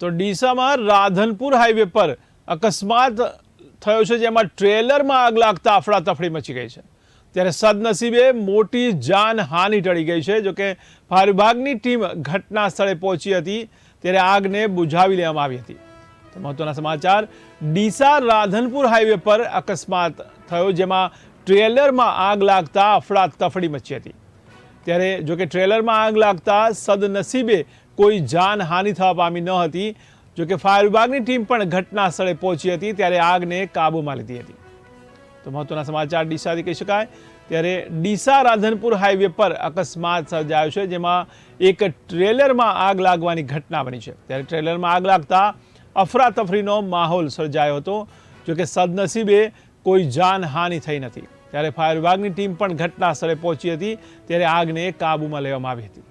તો ડીસામાં રાધનપુર હાઈવે પર અકસ્માત થયો છે જેમાં ટ્રેલરમાં આગ લાગતા અફડાતફડી મચી ગઈ છે. ત્યારે સદનસીબે મોટી જાનહાનિ ટળી ગઈ છે. જોકે ફાયર વિભાગની ટીમ ઘટના સ્થળે પહોંચી હતી, ત્યારે આગને બુઝાવી લેવામાં આવી હતી. તો મહત્વના સમાચાર, ડીસા રાધનપુર હાઈવે પર અકસ્માત થયો જેમાં ટ્રેલરમાં આગ લાગતા અફડાતફડી મચી હતી. ત્યારે જો કે ટ્રેલરમાં આગ લાગતા સદનસીબે કોઈ જાનહાનિ થવા પામી ન હતી. જોકે ફાયર વિભાગની ટીમ પણ ઘટના સ્થળે પહોંચી હતી, ત્યારે આગને કાબૂમાં લીધી હતી. તો મહત્વના સમાચાર ડીસાથી કહી શકાય. ત્યારે ડીસા રાધનપુર હાઈવે પર અકસ્માત સર્જાયો છે, જેમાં એક ટ્રેલરમાં આગ લાગવાની ઘટના બની છે. ત્યારે ટ્રેલરમાં આગ લાગતા અફરાતફરીનો માહોલ સર્જાયો હતો. જોકે સદનસીબે કોઈ જાનહાનિ થઈ નથી. ત્યારે ફાયર વિભાગની ટીમ પણ ઘટના સ્થળે પહોંચી હતી, ત્યારે આગને કાબૂમાં લેવામાં આવી હતી.